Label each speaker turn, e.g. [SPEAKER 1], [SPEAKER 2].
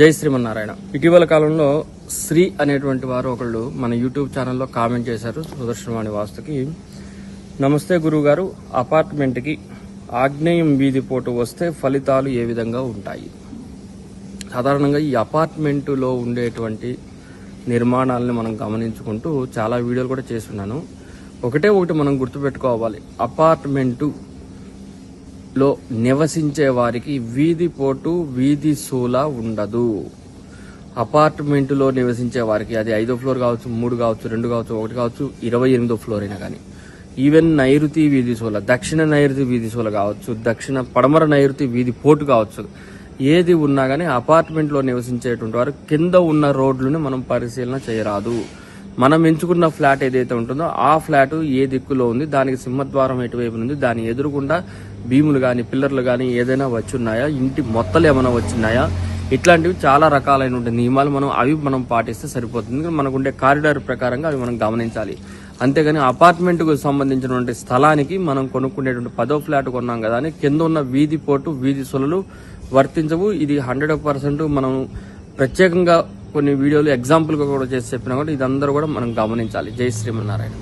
[SPEAKER 1] జై శ్రీమన్నారాయణ. ఇటీవల కాలంలో శ్రీ అనేటువంటి వారు ఒకళ్ళు మన యూట్యూబ్ ఛానల్లో కామెంట్ చేశారు సుదర్శనవాణి వాస్తుకి. నమస్తే గురువు గారు అపార్ట్మెంట్కి ఆగ్నేయం వీధి పోటు వస్తే ఫలితాలు ఏ విధంగా ఉంటాయి? సాధారణంగా ఈ అపార్ట్మెంటులో ఉండేటువంటి నిర్మాణాలని మనం గమనించుకుంటూ చాలా వీడియోలు కూడా చేస్తున్నాను. ఒకటే ఒకటి మనం గుర్తుపెట్టుకోవాలి. అపార్ట్మెంటు లో నివసించే వారికి వీధి పోటు వీధి సూల ఉండదు. అపార్ట్మెంట్లో నివసించే వారికి అది ఐదో ఫ్లోర్ కావచ్చు మూడు కావచ్చు రెండు కావచ్చు ఒకటి కావచ్చు ఇరవై ఎనిమిదో ఫ్లోర్ అయినా కానీ. ఈవెన్ నైరుతి వీధి సోల దక్షిణ నైరుతి వీధి సోల కావచ్చు దక్షిణ పడమర నైరుతి వీధి పోటు కావచ్చు. ఏది ఉన్నా కానీ అపార్ట్మెంట్లో నివసించేటువంటి వారు కింద ఉన్న రోడ్లను మనం పరిశీలన చేయరాదు. మనం ఎంచుకున్న ఫ్లాట్ ఏదైతే ఉంటుందో ఆ ఫ్లాట్ ఏ దిక్కులో ఉంది దానికి సింహద్వారం ఎటువైపు ఉంది దాని ఎదురుగుండా భీములు కానీ పిల్లర్లు కానీ ఏదైనా వచ్చి ఉన్నాయా ఇంటి మొత్తలు ఏమైనా వచ్చినాయా ఇట్లాంటివి చాలా రకాలైన నియమాలు మనం అవి మనం పాటిస్తే సరిపోతుంది. మనకుండే మనకు ఉండే కారిడార్ ప్రకారంగా అవి మనం గమనించాలి. అంతేగాని అపార్ట్మెంట్కు సంబంధించినటువంటి స్థలానికి మనం కొనుక్కునేటువంటి పదో ఫ్లాట్ కొన్నాం కదా అని కింద ఉన్న వీధి పోటు వీధి సొలలు వర్తించవు. ఇది హండ్రెడ్ పర్సెంట్ మనం ప్రత్యేకంగా కొన్ని వీడియోలు ఎగ్జాంపుల్గా కూడా చేసి చెప్పినా కూడా ఇదందరూ కూడా మనం గమనించాలి. జై శ్రీమన్నారాయణ.